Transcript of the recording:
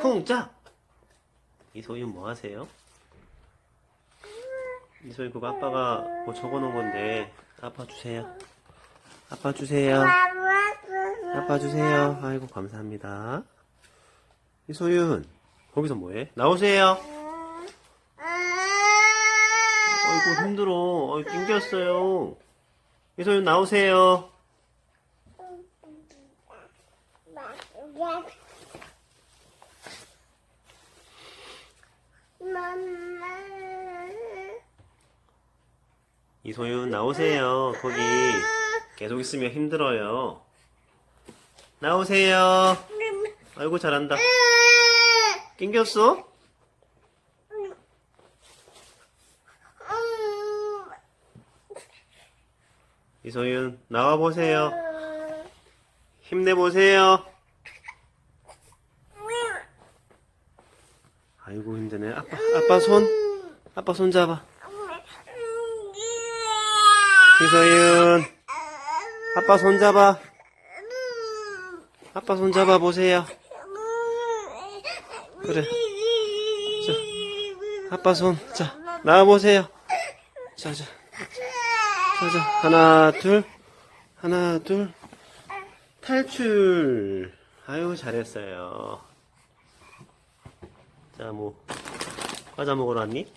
쿵짝! 이소윤 뭐 하세요? 이소윤 그거 아빠가 뭐 적어놓은 건데 아빠 주세요. 아빠 주세요. 아빠 주세요. 아이고 감사합니다. 이소윤 거기서 뭐해? 나오세요. 아이고 힘들어. 어이 낑겼어요. 이소윤 나오세요. 이소윤 나오세요. 거기 계속 있으면 힘들어요. 나오세요. 아이고 잘한다. 낑겼어? 이소윤 나와 보세요. 힘내 보세요. 아이고 힘드네. 아빠 아빠 손 아빠 손 잡아. 이소윤 아빠 손 잡아. 아빠 손 잡아 보세요. 그래. 아빠 손. 자, 나와 보세요. 자, 자. 자, 자. 하나, 둘. 하나, 둘. 탈출. 아유, 잘했어요. 자, 뭐. 과자 먹으러 왔니?